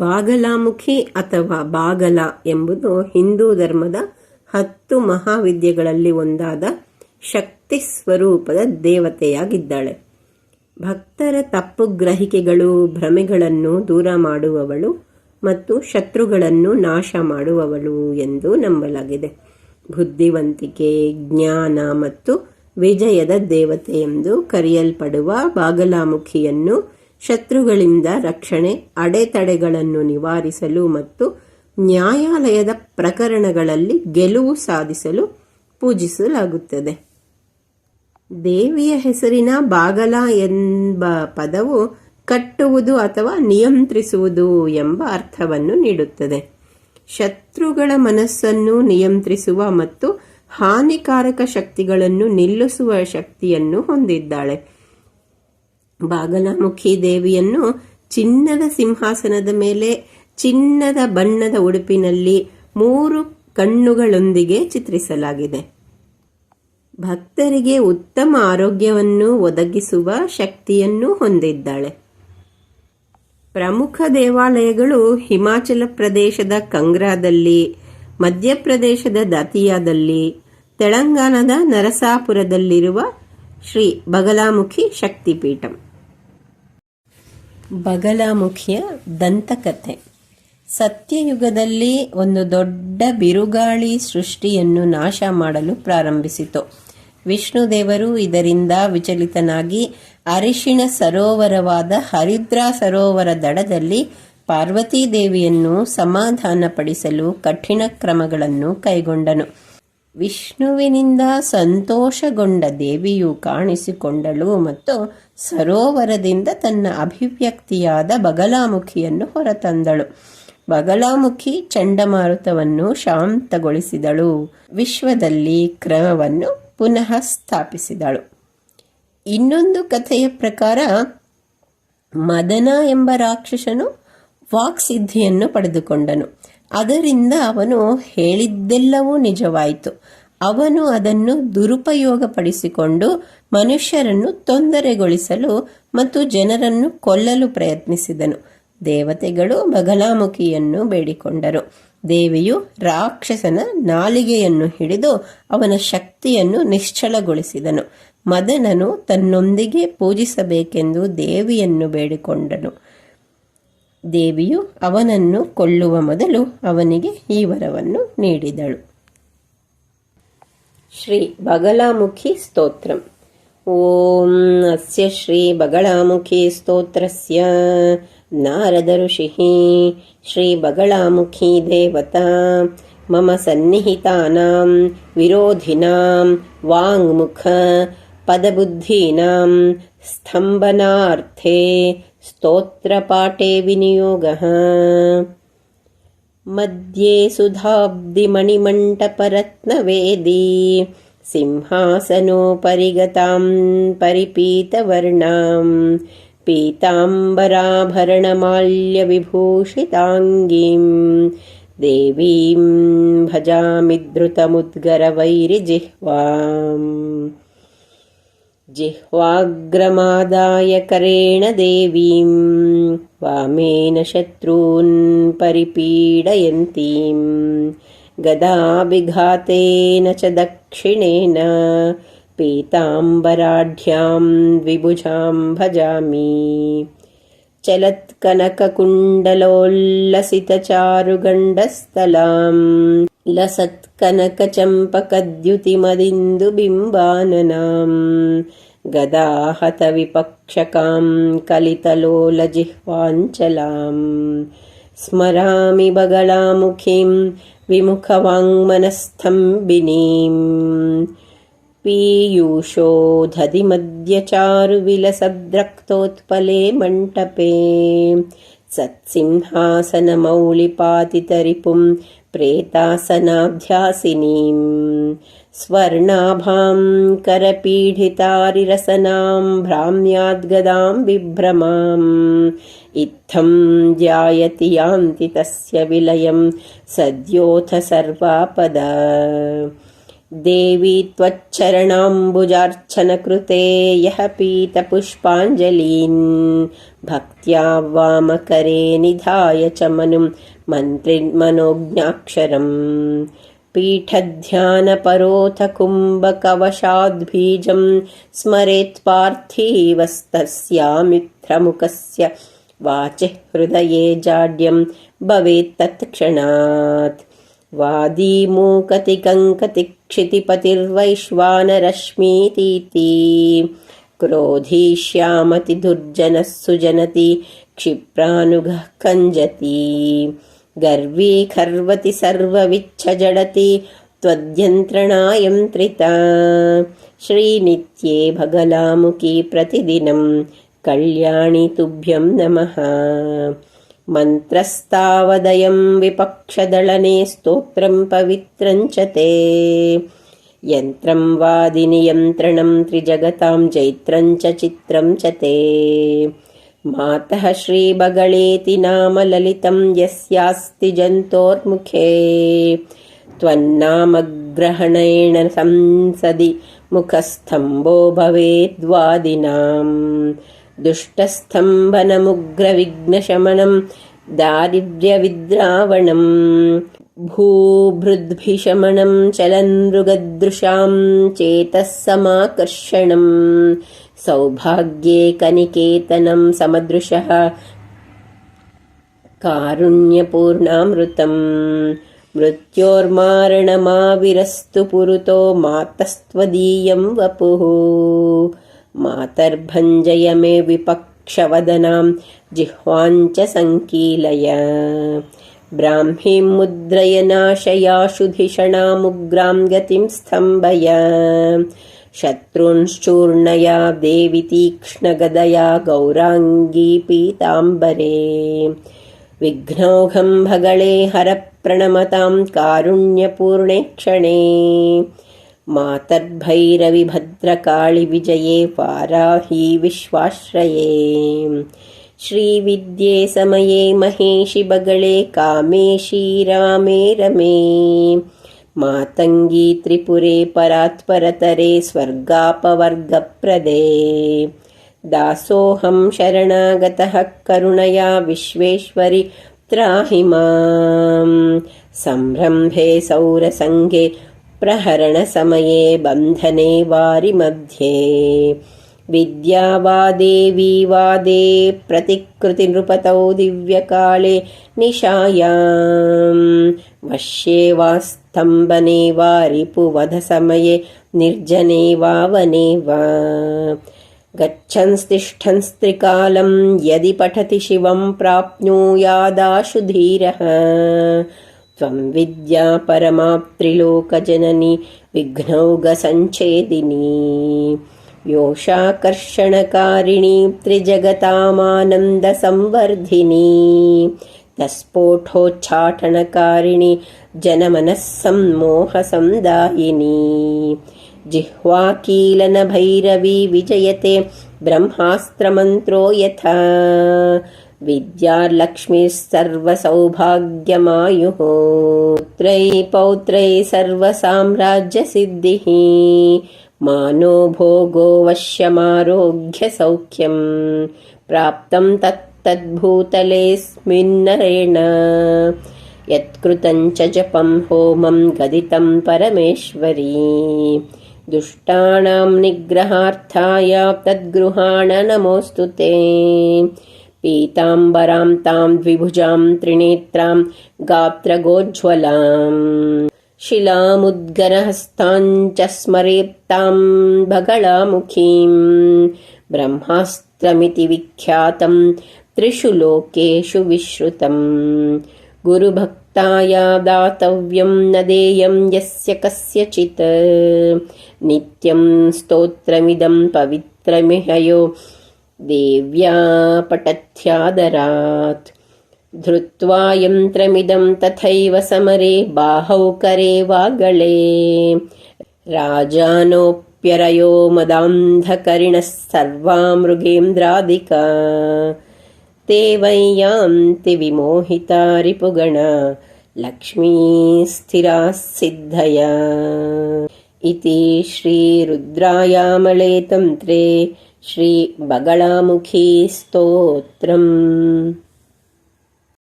ಬಾಗಲಾಮುಖಿ ಅಥವಾ ಬಾಗಲ ಎಂಬುದು ಹಿಂದೂ ಧರ್ಮದ ಹತ್ತು ಮಹಾವಿದ್ಯೆಗಳಲ್ಲಿ ಒಂದಾದ ಶಕ್ತಿ ಸ್ವರೂಪದ ದೇವತೆಯಾಗಿದ್ದಾಳೆ. ಭಕ್ತರ ತಪ್ಪು ಗ್ರಹಿಕೆಗಳು, ಭ್ರಮೆಗಳನ್ನು ದೂರ ಮಾಡುವವಳು ಮತ್ತು ಶತ್ರುಗಳನ್ನು ನಾಶ ಮಾಡುವವಳು ಎಂದು ನಂಬಲಾಗಿದೆ. ಬುದ್ಧಿವಂತಿಕೆ, ಜ್ಞಾನ ಮತ್ತು ವಿಜಯದ ದೇವತೆ ಎಂದು ಕರೆಯಲ್ಪಡುವ ಬಾಗಲಾಮುಖಿಯನ್ನು ಶತ್ರುಗಳಿಂದ ರಕ್ಷಣೆ, ಅಡೆತಡೆಗಳನ್ನು ನಿವಾರಿಸಲು ಮತ್ತು ನ್ಯಾಯಾಲಯದ ಪ್ರಕರಣಗಳಲ್ಲಿ ಗೆಲುವು ಸಾಧಿಸಲು ಪೂಜಿಸಲಾಗುತ್ತದೆ. ದೇವಿಯ ಹೆಸರಿನ ಬಾಗಲ ಎಂಬ ಪದವು ಕಟ್ಟುವುದು ಅಥವಾ ನಿಯಂತ್ರಿಸುವುದು ಎಂಬ ಅರ್ಥವನ್ನು ನೀಡುತ್ತದೆ. ಶತ್ರುಗಳ ಮನಸ್ಸನ್ನು ನಿಯಂತ್ರಿಸುವ ಮತ್ತು ಹಾನಿಕಾರಕ ಶಕ್ತಿಗಳನ್ನು ನಿಲ್ಲಿಸುವ ಶಕ್ತಿಯನ್ನು ಹೊಂದಿದ್ದಾಳೆ. ಬಾಗಲಮುಖಿ ದೇವಿಯನ್ನು ಚಿನ್ನದ ಸಿಂಹಾಸನದ ಮೇಲೆ, ಚಿನ್ನದ ಬಣ್ಣದ ಉಡುಪಿನಲ್ಲಿ ಮೂರು ಕಣ್ಣುಗಳೊಂದಿಗೆ ಚಿತ್ರಿಸಲಾಗಿದೆ. ಭಕ್ತರಿಗೆ ಉತ್ತಮ ಆರೋಗ್ಯವನ್ನು ಒದಗಿಸುವ ಶಕ್ತಿಯನ್ನು ಹೊಂದಿದ್ದಾಳೆ. ಪ್ರಮುಖ ದೇವಾಲಯಗಳು ಹಿಮಾಚಲ ಪ್ರದೇಶದ ಕಂಗ್ರಾದಲ್ಲಿ, ಮಧ್ಯಪ್ರದೇಶದ ದತಿಯಾದಲ್ಲಿ, ತೆಲಂಗಾಣದ ನರಸಾಪುರದಲ್ಲಿರುವ ಶ್ರೀ ಬಗಲಾಮುಖಿ ಶಕ್ತಿಪೀಠಂ. ಬಗಲಾಮುಖಿಯ ದಂತಕಥೆ. ಸತ್ಯಯುಗದಲ್ಲಿ ಒಂದು ದೊಡ್ಡ ಬಿರುಗಾಳಿ ಸೃಷ್ಟಿಯನ್ನು ನಾಶ ಮಾಡಲು ಪ್ರಾರಂಭಿಸಿತು. ವಿಷ್ಣುದೇವರು ಇದರಿಂದ ವಿಚಲಿತನಾಗಿ ಅರಿಶಿಣ ಸರೋವರವಾದ ಹರಿದ್ರಾ ಸರೋವರ ದಡದಲ್ಲಿ ಪಾರ್ವತೀದೇವಿಯನ್ನು ಸಮಾಧಾನಪಡಿಸಲು ಕಠಿಣ ಕ್ರಮಗಳನ್ನು ಕೈಗೊಂಡನು. ವಿಷ್ಣುವಿನಿಂದ ಸಂತೋಷಗೊಂಡ ದೇವಿಯು ಕಾಣಿಸಿಕೊಂಡಳು ಮತ್ತು ಸರೋವರದಿಂದ ತನ್ನ ಅಭಿವ್ಯಕ್ತಿಯಾದ ಬಗಲಾಮುಖಿಯನ್ನು ಹೊರತಂದಳು. ಬಗಲಾಮುಖಿ ಚಂಡಮಾರುತವನ್ನು ಶಾಂತಗೊಳಿಸಿದಳು. ವಿಶ್ವದಲ್ಲಿ ಕ್ರಮವನ್ನು ಪುನಃ ಸ್ಥಾಪಿಸಿದಳು. ಇನ್ನೊಂದು ಕಥೆಯ ಪ್ರಕಾರ, ಮದನ ಎಂಬ ರಾಕ್ಷಸನು ವಾಕ್ಸಿದ್ಧಿಯನ್ನು ಪಡೆದುಕೊಂಡನು. ಅದರಿಂದ ಅವನು ಹೇಳಿದ್ದೆಲ್ಲವೂ ನಿಜವಾಯಿತು. ಅವನು ಅದನ್ನು ದುರುಪಯೋಗಪಡಿಸಿಕೊಂಡು ಮನುಷ್ಯರನ್ನು ತೊಂದರೆಗೊಳಿಸಲು ಮತ್ತು ಜನರನ್ನು ಕೊಲ್ಲಲು ಪ್ರಯತ್ನಿಸಿದನು. ದೇವತೆಗಳು ಬಗಲಾಮುಖಿಯನ್ನು ಬೇಡಿಕೊಂಡರು. ದೇವಿಯು ರಾಕ್ಷಸನ ನಾಲಿಗೆಯನ್ನು ಹಿಡಿದು ಅವನ ಶಕ್ತಿಯನ್ನು ನಿಶ್ಚಲಗೊಳಿಸಿದನು. ಮದನನು ತನ್ನೊಂದಿಗೆ ಪೂಜಿಸಬೇಕೆಂದು ದೇವಿಯನ್ನು ಬೇಡಿಕೊಂಡನು. ದೇವಿಯು ಅವನನ್ನು ಕೊಳ್ಳುವ ಮೊದಲು ಅವನಿಗೆ ಈ ವರವನ್ನು ನೀಡಿದಳು. ಶ್ರೀ ಬಗಲಾಮುಖಿ ಸ್ತೋತ್ರಂ. ಓಂ ಅಸ್ಯ ಶ್ರೀ ಬಗಲಾಮುಖಿ ಸ್ತೋತ್ರಸ್ಯ. ನಾರದ ಋಷಿ ಶ್ರೀ ಬಗಲಾಮುಖಿ ದೇವತಾ. ಮಮ ಸನ್ನಿಹಿತಾನಾಂ ವಿರೋಧಿನಾಂ ವಾಂಗ್ಮುಖ ಪದಬುದ್ಧೀನಾಂ ಸ್ತಂಭನಾರ್ಥೇ. स्तोत्रपाठे विनियोगः। मध्ये सुधाब्दिमणिमण्टपरत्नवेदी सिंहासनोपरि गतां परिपीतवर्णां पीताम्बराभरणमाल्यविभूषिताङ्गीं देवीं भजामि धृतमुद्गरवैरिजिह्वाम् जिह्वाग्रमादाय करेण देवीं वामेन शत्रून् परिपीडयन्तीं गदाभिघातेन च दक्षिणेन पीताम्बराढ्यां द्विभुजां भजामि। चलत्कनककुण्डलोल्लसितचारुगण्डस्थलाम् लसत्कनकचम्पकद्युतिमदिन्दुबिम्बाननाम्। गदाहतविपक्षकां कलितलोलजिह्वाञ्चलाम्। स्मरामि बगलामुखीं विमुखवाङ्मनस्तम्बिनीम् पीयूषोधधिमध्यचारुविलसद्रक्तोत्पले मण्टपे। सत्सिंहासनमौलिपातितरिपुं प्रेतासनाभ्यासिनीम् स्वर्णाभां करपीडितारिरसनां भ्राम्याद्गदां बिभ्रमाम् इत्थं ध्यायति यान्ति तस्य विलयं सद्योऽथ सर्वापदा देवी त्वच्चरणाम्बुजार्चनकृते यः पीतपुष्पाञ्जलीन्। भक्त्या वामकरे निधाय च मनुं मन्त्रिमनोज्ञाक्षरम् पीठध्यानपरोऽथ कुम्भकवशाद्बीजं स्मरेत्पार्थिवस्तस्यामित्रमुखस्य वाचिः हृदये जाड्यं भवेत् तत्क्षणात् वादीमूकतिकङ्कतिक्षितिपतिर्वैश्वानरश्मीतीति क्रोधीष्यामतिदुर्जनः सुजनति क्षिप्रानुगः कञ्जति गर्वी खर्वति सर्वविच्छजडति त्वद्यन्त्रणायन्त्रिता श्रीनित्ये भगलामुखी प्रतिदिनं कल्याणि तुभ्यं नमः मन्त्रस्तावदयं विपक्षदळने स्तोत्रं पवित्रं च ते। यन्त्रं वादिनियन्त्रणं त्रिजगतां जैत्रं च चित्रं च ते। मातः श्रीबगळेति नाम ललितं यस्यास्ति जन्तोर्मुखे। त्वन्नामग्रहणेन संसदि मुखस्तम्भो भवेद्वादिनाम् दुष्टस्तम्भनमुग्रविघ्नशमनं दारिद्र्यविद्रावणम् भूभृद्भिशमनं चलन्मृगदृशां चेतः समाकर्षणम् सौभाग्ये कनिकेतनं समदृशः कारुण्यपूर्णामृतम्। मृत्योर्मारणमाविरस्तु पुरुतो मातस्त्वदीयं वपुः मातर्भञ्जय मे विपक्षवदनां जिह्वाञ्च सङ्कीलय। ब्राह्मीं मुद्रय नाशयाशु धिषणामुग्रां गतिं स्तम्भय। शत्रूंश्चूर्णया देवि तीक्ष्णगदया गौराङ्गी पीताम्बरे। विघ्नौघं भगळे हरप्रणमतां कारुण्यपूर्णे क्षणे मातर्भैरविभद्रकाळिविजये वाराही विश्वाश्रये। श्रीविद्ये समये महेशि बगळे कामेशी रामे रमे। मातङ्गी त्रिपुरे परात्परतरे स्वर्गापवर्गप्रदे। दासोऽहं शरणागतः करुणया विश्वेश्वरि त्राहि माम्। सम्रम्भे सौरसङ्गे प्रहरणसमये बन्धने वारिमध्ये। विद्या वा देवी वादे प्रतिकृतिनृपतौ दिव्यकाले निशायाम्। वश्ये वा स्तम्भने वा रिपुवधसमये निर्जने वा वने वा। गच्छंस्तिष्ठंस्त्रिकालं यदि पठति शिवं प्राप्नुयादाशु धीरः त्वं विद्या परमाप्त्रिलोकजननी विघ्नौघसञ्छेदिनी योषाकर्षणकारिणी त्रिजगतामानन्दसंवर्धिनी। तस्फोठोच्चाटनकारिणि जनमनः सम्मोहसंदायिनी जिह्वाकीलनभैरवी विजयते ब्रह्मास्त्रमन्त्रो यथा विद्यालक्ष्मीः पुत्रै पौत्रै सर्वसाम्राज्यसिद्धिः मानो भोगो वश्यमारोग्यसौख्यं प्राप्तं तत्तद्भूतलेऽस्मिन्नरेण यत्कृतं च जपं होमं गदितं परमेश्वरी दुष्टाणां निग्रहार्थाय तद्गृहाण नमोऽस्तु ते पीताम्बरां तां द्विभुजां त्रिनेत्रां गात्रगोज्ज्वलाम् शिलामुद्गरहस्ताञ्च स्मरेत्तां भगलामुखीं। ब्रह्मास्त्रमिति विख्यातं त्रिषु लोकेषु विश्रुतम् गुरुभक्ताया दातव्यं न देयं यस्य कस्यचित्। नित्यं स्तोत्रमिदं पवित्रमिहयो देव्या पठत्यादरात् धृत्वा यन्त्रमिदं तथैव समरे बाहौ करे वा गळे राजानोऽप्यरयो मदान्धकरिणः सर्वा मृगेन्द्रादिका ते वै यान्ति विमोहिता रिपुगणा लक्ष्मी स्थिराः सिद्धया। इति श्रीरुद्रायामले तन्त्रे श्रीबगलामुखी स्तोत्रम्